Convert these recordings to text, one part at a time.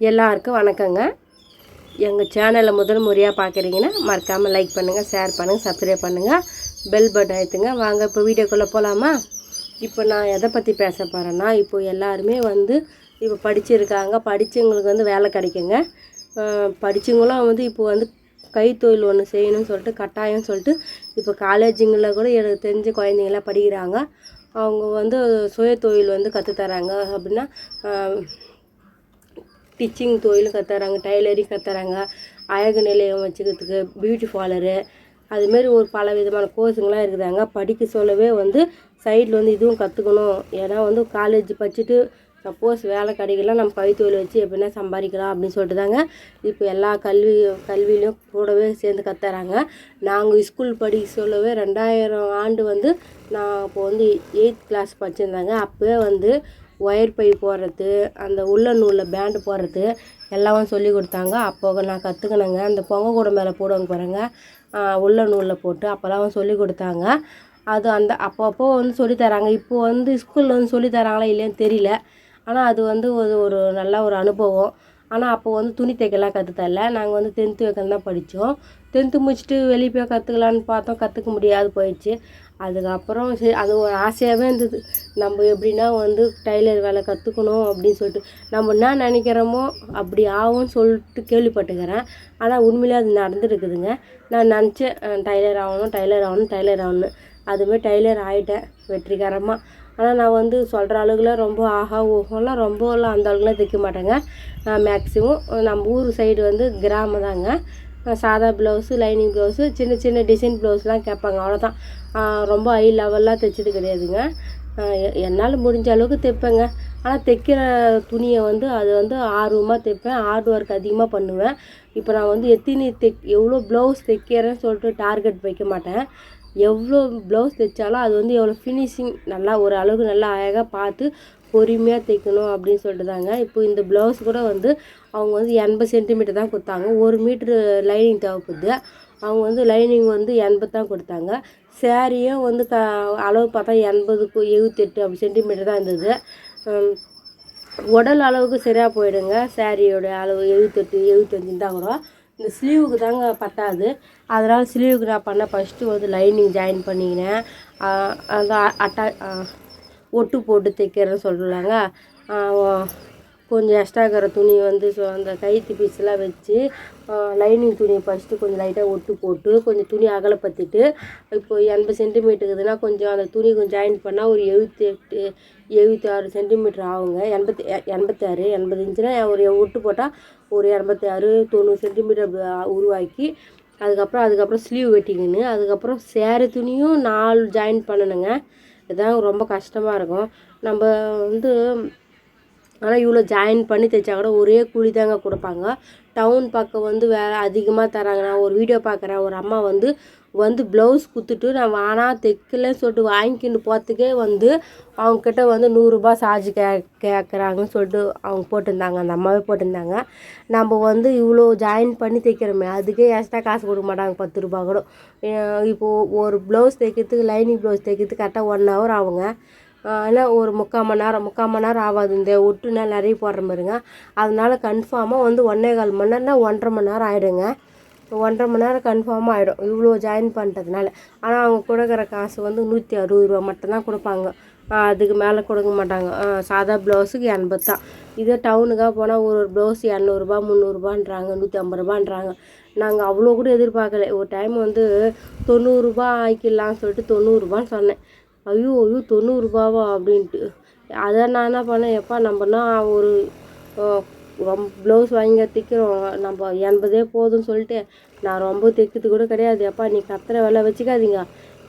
எல்லாருக்கும் வணக்கங்க. எங்கள் சேனலை முதல் முறையாக பார்க்குறீங்கன்னா மறக்காமல் லைக் பண்ணுங்கள் ஷேர் பண்ணுங்கள் சப்ஸ்கிரைப் பண்ணுங்கள் பெல் பட்டன் அழுத்துங்க. வாங்க இப்போ வீடியோக்குள்ளே போகலாமா இப்போ நான் எதை பற்றி பேச போகிறேன்னா இப்போ எல்லாருமே வந்து இப்போ படிச்சிருக்காங்க. படித்தவங்களுக்கு வந்து வேலை கிடைக்குங்க. படித்தவங்களும் வந்து இப்போ வந்து கைத்தொழில் ஒன்று செய்யணும்னு சொல்லிட்டு கட்டாயம்னு சொல்லிட்டு இப்போ காலேஜுங்களில் கூட எனக்கு தெரிஞ்ச குழந்தைங்களாம் படிக்கிறாங்க. அவங்க வந்து சுய தொழில் வந்து கற்றுத்தராங்க அப்படின்னா ஸ்டிச்சிங் தொழிலும் கற்றுறாங்க டைலரிங் கற்றுறாங்க அழகு நிலையம் வச்சுக்கிறதுக்கு பியூட்டி பார்லரு அதுமாரி ஒரு பல விதமான கோர்ஸுங்களாம் இருக்குதாங்க படிக்க சொல்லவே வந்து சைடில் வந்து இதுவும் கற்றுக்கணும் ஏன்னா வந்து காலேஜ் படிச்சுட்டு சப்போஸ் வேலை கிடைக்கலாம் நம்ம கைத்தொழில் வச்சு எப்படின்னா சம்பாதிக்கலாம் அப்படின்னு சொல்லிட்டு தாங்க இப்போ எல்லா கல்வி கல்வியிலையும் கூடவே சேர்ந்து கற்றுறாங்க நாங்கள் ஸ்கூல் படிக்க சொல்லவே ரெண்டாயிரம் ஆண்டு வந்து நான் இப்போ வந்து எயித் கிளாஸ் படிச்சிருந்தாங்க. அப்போவே வந்து ஒயர் பை போடுறது அந்த உள்ள நூலில் பேண்டு போடுறது எல்லாம் சொல்லி கொடுத்தாங்க. அப்போ நான் கற்றுக்கினேங்க அந்த பொங்க கூட மேலே போடுவாங்க பாருங்க. உள்ள நூலில் போட்டு அப்போல்லாம் சொல்லி கொடுத்தாங்க. அது அந்த அப்பப்போ வந்து சொல்லி தராங்க. இப்போ வந்து ஸ்கூலில் வந்து சொல்லி தராங்களா இல்லையான்னு தெரியல. ஆனால் அது வந்து ஒரு ஒரு நல்ல ஒரு அனுபவம். ஆனால் அப்போ வந்து துணி தைக்கலாம் கற்றுத்தரல நாங்கள் வந்து டென்த்து வரைக்கும் தான் படித்தோம் டென்த்து முடிச்சுட்டு வெளியே போய் கற்றுக்கலான்னு பார்த்தோம். கற்றுக்க முடியாது போயிடுச்சு. அதுக்கப்புறம் சரி அது ஒரு ஆசையாகவே இருந்தது. நம்ம எப்படின்னா வந்து டைலர் வேலை கற்றுக்கணும் அப்படின்னு சொல்லிட்டு. நம்ம என்ன நினைக்கிறோமோ அப்படி ஆகும்னு சொல்லிட்டு கேள்விப்பட்டுக்கிறேன். ஆனால் உண்மையிலே அது நடந்துருக்குதுங்க. நான் நினச்சேன் டைலர் ஆகணும் டைலர் ஆகணும் டைலர் ஆகணும் அதுமாரி டைலர் ஆகிட்டேன் வெற்றிகரமாக ஆனால் நான் வந்து சொல்கிற அளவுக்குலாம் ரொம்ப ஆஹா ஓஹோலாம் ரொம்பலாம் அந்த அளவுக்குலாம் தைக்க மாட்டேங்க. மேக்ஸிமம் நம்ம ஊர் சைடு வந்து கிராமம் தாங்க. சாதா ப்ளவுஸு லைனிங் ப்ளவுஸு சின்ன சின்ன டிசைன் ப்ளவுஸ்லாம் கேட்பாங்க. அவ்வளோதான் ரொம்ப ஹை லெவல்லாம் தைச்சது கிடையாதுங்க. என்னால் முடிஞ்ச அளவுக்கு தைப்பேங்க. ஆனால் தைக்கிற துணியை வந்து அது வந்து ஆர்வமாக தைப்பேன். ஹார்ட் ஒர்க் அதிகமாக பண்ணுவேன். இப்போ நான் வந்து எத்தனை தைக் எவ்வளோ ப்ளவுஸ் தைக்கிறேன்னு சொல்லிட்டு டார்கெட் வைக்க மாட்டேன். எவ்வளோ ப்ளவுஸ் தைச்சாலும் அது வந்து எவ்வளோ ஃபினிஷிங் நல்லா ஒரு அளவுக்கு நல்லா அழகாக பார்த்து பொறுமையாக தைக்கணும் அப்படின்னு சொல்லிட்டு தாங்க இப்போ இந்த ப்ளவுஸ் கூட வந்து அவங்க வந்து எண்பது சென்டிமீட்டர் தான் கொடுத்தாங்க. ஒரு மீட்ரு லைனிங் தேவைப்படுது. அவங்க வந்து லைனிங் வந்து எண்பது தான் கொடுத்தாங்க. சேரீயும் வந்து க அளவு பார்த்தா எண்பதுக்கு எழுபத்தெட்டு அப்படி சென்டிமீட்டர் தான் இருந்தது. உடல் அளவுக்கு சரியாக போயிடுங்க. சேரீயோட அளவு எழுபத்தெட்டு எழுபத்தஞ்சு தான் கூட இந்த ஸ்லீவுக்கு தாங்க பத்தாது. அதனால் ஸ்லீவுக்கு நான் பண்ண ஃபஸ்ட்டு வந்து லைனிங் ஜாயின் பண்ணிக்கினேன். அந்த அட்டா ஒட்டு போட்டு தைக்கிறேன்னு சொல்கிறாங்க கொஞ்சம் எக்ஸ்ட்ரா இருக்கிற துணி வந்து ஸோ அந்த கைத்து பீஸ்லாம் வச்சு லைனிங் துணியை ஃபஸ்ட்டு கொஞ்சம் லைட்டாக ஒட்டு போட்டு கொஞ்சம் துணி அகலப்படுத்திட்டு இப்போ எண்பது சென்டிமீட்டர் இருக்குதுன்னா கொஞ்சம் அந்த துணி கொஞ்சம் ஜாயின் பண்ணால் ஒரு எழுபத்தி எட்டு எழுபத்தி ஆறு சென்டிமீட்டர் ஆகுங்க. எண்பத்தி எ- எண்பத்தாறு எண்பது இன்ச்சுனா ஒரு ஒட்டு போட்டால் ஒரு எண்பத்தாறு தொண்ணூறு சென்டிமீட்டர் உருவாக்கி அதுக்கப்புறம் அதுக்கப்புறம் ஸ்லீவ் வெட்டிக்கின்னு அதுக்கப்புறம் சேரீ துணியும் நாலு ஜாயின் பண்ணணுங்க. இதுதான் ரொம்ப கஷ்டமாக இருக்கும். நம்ம வந்து ஆனால் இவ்வளோ ஜாயின் பண்ணி தைச்சா கூட ஒரே கூலி தாங்க கொடுப்பாங்க. டவுன் பக்கம் வந்து வேறு அதிகமாக தராங்க. நான் ஒரு வீடியோ பார்க்குறேன் ஒரு அம்மா வந்து வந்து ப்ளவுஸ் குத்துட்டு நான் வானா தைக்கலன்னு சொல்லிட்டு வாங்கிக்கிட்டு போகிறதுக்கே வந்து அவங்கக்கிட்ட வந்து நூறுரூபா சார்ஜ் கே கேட்குறாங்கன்னு சொல்லிட்டு அவங்க போட்டிருந்தாங்க. அந்த அம்மாவே போட்டிருந்தாங்க. நம்ம வந்து இவ்வளோ ஜாயின் பண்ணி தைக்கிறோமே அதுக்கே எக்ஸ்ட்ரா காசு கொடுக்க மாட்டாங்க பத்து ரூபா கூட. இப்போது ஒரு ப்ளவுஸ் தைக்கிறதுக்கு லைனிங் ப்ளவுஸ் தைக்கிறதுக்கு கரெக்டாக ஒன் ஹவர் ஆகுங்க. ஆனால் ஒரு முக்கால் மணி நேரம் முக்கால் மணி நேரம் ஆகாது. இந்த ஒட்டுனா நிறைய போடுற மாதிரிங்க. அதனால கன்ஃபார்மாக வந்து ஒன்றே கால் மணி நேரம்னா ஒன்றரை மணி நேரம் ஆகிடுங்க ஒன்றரை மணி நேரம் கன்ஃபார்மாக ஆகிடும் இவ்வளோ ஜாயின் பண்ணுறதுனால ஆனால் அவங்க கொடுக்குற காசு வந்து நூற்றி அறுபது ரூபா மட்டும்தான் கொடுப்பாங்க. அதுக்கு மேலே கொடுக்க மாட்டாங்க. சாதா ப்ளவுஸுக்கு எண்பது தான் இதே டவுனுக்காக போனால் ஒரு ஒரு ப்ளவுஸ் இரநூறுபா முந்நூறுபான்றாங்க நூற்றி ஐம்பது ரூபான்றாங்க. நாங்கள் அவ்வளோ கூட எதிர்பார்க்கல. ஒரு டைம் வந்து தொண்ணூறுரூபா ஆக்கிடலாம்னு சொல்லிட்டு தொண்ணூறுரூபான்னு சொன்னேன். ஐயோ ஐயோ தொண்ணூறுரூபாவா அப்படின்ட்டு. அதை நான் என்ன பண்ணேன் எப்பா நம்மனா ஒரு ப்ளவுஸ் வாங்கி தைக்கிறோம். நம்ம எண்பதே போதும்னு சொல்லிட்டு நான் ரொம்ப தைக்கிறது கூட கிடையாது. எப்பா நீ கத்துற வேலை வச்சுக்காதீங்க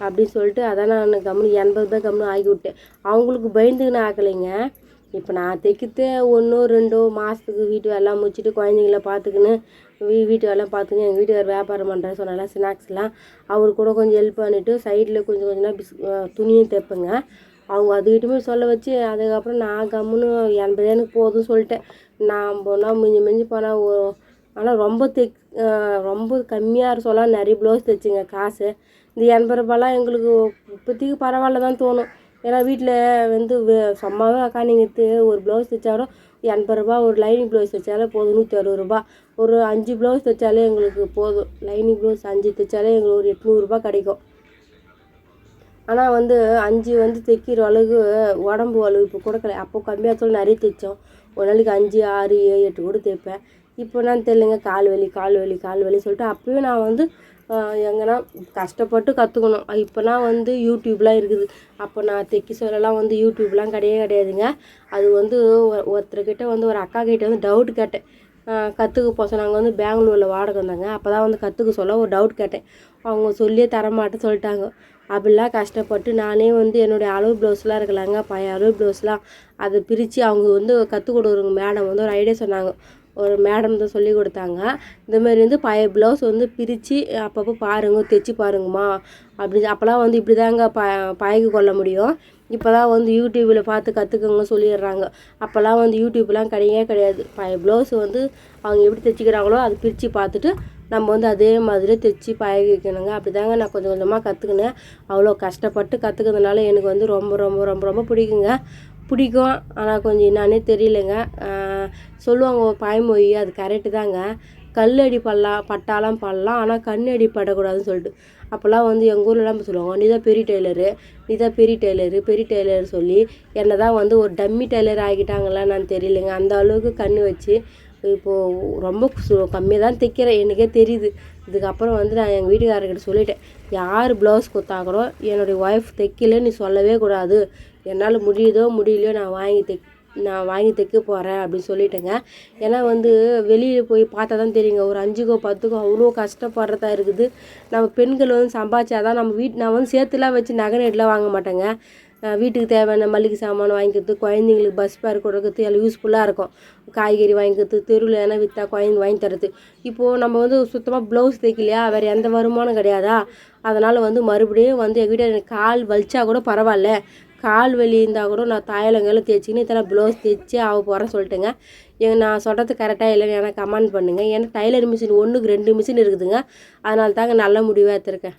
அப்படின்னு சொல்லிட்டு அதான் நான் கம்முனு எண்பது ரூபாய் கம்முனு ஆகி விட்டேன் அவங்களுக்கு பயந்துக்கின்னு ஆக்கலைங்க. இப்போ நான் தைக்கிறதே ஒன்றோ ரெண்டோ மாதத்துக்கு வீட்டு வேலைலாம் முடிச்சுட்டு குழந்தைங்கள பார்த்துக்கின்னு வீ வீட்டு வேலை பார்த்துக்கின்னு எங்கள் வீட்டுக்கார் வியாபாரம் பண்ணுறேன் சொன்னால ஸ்நாக்ஸ்லாம் அவர் கூட கொஞ்சம் ஹெல்ப் பண்ணிவிட்டு சைடில் கொஞ்சம் கொஞ்சமாக பிஸ் துணியும் தைப்பேங்க. அவங்க அதுக்கிட்டுமே சொல்ல வச்சு அதுக்கப்புறம் நான் கம்முன்னு எண்பது எனக்கு போதும்னு சொல்லிட்டேன். நான் போனால் மிஞ்சி மிஞ்சி போனால் ஓ ஆனால் ரொம்ப தைக் ரொம்ப கம்மியாக சொல்லலாம் நிறைய ப்ளவுஸ் தைச்சிங்க காசு. இந்த எண்பது ரூபாய்லாம் எங்களுக்கு இப்போதைக்கு பரவாயில்ல தான் தோணும். ஏன்னா வீட்டில் வந்து வே- சும்மாவே உக்காந்துங்கிட்டு ஒரு ப்ளவுஸ் தைச்சாலும் எண்பது ரூபா ஒரு லைனிங் ப்ளவுஸ் தைச்சாலே போதும் நூற்றி அறுபது ரூபா ஒரு அஞ்சு ப்ளவுஸ் தைச்சாலே எங்களுக்கு போதும். லைனிங் ப்ளவுஸ் அஞ்சு தைச்சாலே எங்களுக்கு ஒரு எட்நூறுரூபா கிடைக்கும். ஆனால் வந்து அஞ்சு வந்து தைக்கிற அளவுக்கு உடம்பு அளவுக்கு கூட கிடையாது அப்போ கம்மியாக சொல்லி நிறைய தைச்சோம். ஒரு நாளைக்கு அஞ்சு ஆறு ஏழு எட்டு கூட தைப்பேன். இப்போ நான் தெரியலங்க கால் வலி கால் வலி கால் வலி சொல்லிட்டு அப்பயும் நான் வந்து எங்கன்னா கஷ்டப்பட்டு கற்றுக்கணும் இப்போனா வந்து யூடியூப்லாம் இருக்குது. அப்போ நான் தைக்க சொல்லலாம் வந்து யூடியூப்லாம் கிடையவே கிடையாதுங்க. அது வந்து ஒருத்தர்கிட்ட வந்து ஒரு அக்கா கிட்டே வந்து டவுட் கேட்டேன். கற்றுக்க போசம் சொன்னாங்க. வந்து பெங்களூரில் வாடகை வந்தாங்க. அப்போ தான் வந்து கற்றுக்க சொல்ல ஒரு டவுட் கேட்டேன். அவங்க சொல்லியே தரமாட்டேன்னு சொல்லிட்டாங்க. அப்படிலாம் கஷ்டப்பட்டு நானே வந்து என்னுடைய அளவு ப்ளவுஸ்லாம் இருக்கலாங்க பழைய அளவு ப்ளவுஸ்லாம் அதை பிரித்து அவங்க வந்து கற்றுக் கொடுக்குறவங்க மேடம் வந்து ஒரு ஐடியா சொன்னாங்க. ஒரு மேடம் தான் சொல்லி கொடுத்தாங்க. இந்தமாரி வந்து பழைய ப்ளவுஸ் வந்து பிரித்து அப்பப்போ பாருங்க தைச்சி பாருங்கம்மா. அப்படி அப்போல்லாம் வந்து இப்படி தாங்க ப பழகி கொள்ள முடியும். இப்போ தான் வந்து யூடியூப்பில் பார்த்து கற்றுக்கோங்க சொல்லிடுறாங்க. அப்போல்லாம் வந்து யூடியூப்லாம் கிடையவே கிடையாது. பழைய ப்ளவுஸ் வந்து அவங்க எப்படி தைச்சிக்கிறாங்களோ அதை பிரித்து பார்த்துட்டு நம்ம வந்து அதே மாதிரி தைச்சி பழகிக்கணுங்க அப்படி தாங்க நான் கொஞ்சம் கொஞ்சமாக கற்றுக்கினேன் அவ்வளோ கஷ்டப்பட்டு கற்றுக்கிறதுனால எனக்கு வந்து ரொம்ப ரொம்ப ரொம்ப ரொம்ப பிடிக்குங்க. பிடிக்கும். ஆனால் கொஞ்சம் என்னானே தெரியலங்க. சொல்லுவாங்க பாய்மொழி அது கரெக்டு தாங்க. கல்லடி பல்லாம் பட்டாலாம் பண்ணலாம் ஆனால் கண்ணடி படக்கூடாதுன்னு சொல்லிட்டு. அப்போல்லாம் வந்து எங்கள் ஊர்லலாம் சொல்லுவாங்க நீ தான் பெரிய டெய்லரு நீ தான் பெரிய டெய்லரு பெரிய டெய்லர் சொல்லி என்னை தான் வந்து ஒரு டம்மி டெய்லர் ஆகிட்டாங்களா நான் தெரியலங்க. அந்த அளவுக்கு கண் வச்சு இப்போது ரொம்ப கம்மியாக தான் தைக்கிறேன். எனக்கே தெரியுது. இதுக்கப்புறம் வந்து நான் எங்கள் வீட்டுக்காரர்கிட்ட சொல்லிட்டேன். யார் ப்ளவுஸ் கொடுத்தாங்களோ என்னுடைய ஒய்ஃப் தைக்கல நீ சொல்லவே கூடாது. என்னால் முடியுதோ முடியலையோ நான் வாங்கி தைக் நான் வாங்கி தைக்க போகிறேன் அப்படின்னு சொல்லிட்டேங்க. ஏன்னா வந்து வெளியில் போய் பார்த்தா தான் தெரியுங்க. ஒரு அஞ்சுக்கோ பத்துக்கோ அவ்வளோ கஷ்டப்படுறதா இருக்குது. நம்ம பெண்கள் வந்து சம்பாதிச்சாதான் நம்ம வீட் நான் வந்து சேர்த்துலாம் வச்சு நகை நெட்லாம் வாங்க மாட்டேங்க. வீட்டுக்கு தேவையான மளிகை சாமான் வாங்கிக்கிறது குழந்தைங்களுக்கு பஸ் பேர் கொடுக்கறது எல்லாம் யூஸ்ஃபுல்லாக இருக்கும். காய்கறி வாங்கிக்கிறது தெருவில் எதனா விற்றா குழந்தை வாங்கி தரது. இப்போது நம்ம வந்து சுத்தமாக ப்ளவுஸ் தைக்கலையா வேறு எந்த வருமானம் கிடையாதா? அதனால் வந்து மறுபடியும் வந்து எங்கிட்ட எனக்கு கால் வலிச்சா கூட பரவாயில்ல. கால் வலி இருந்தால் கூட நான் தாயலங்கெல்லாம் தேய்ச்சிக்கின்னு இத்தனை ப்ளவுஸ் தைச்சி ஆக போகிறேன்னு சொல்லிட்டேங்க. எங்கள் நான் சொல்கிறது கரெக்டாக இல்லைன்னு எனக்கு கமெண்ட் பண்ணுங்கள் ஏன்னா டைலர் மிஷின் ஒன்றுக்கு ரெண்டு மிஷின் இருக்குதுங்க. அதனால தாங்க நல்ல முடிவாக எடுத்திருக்கேன்.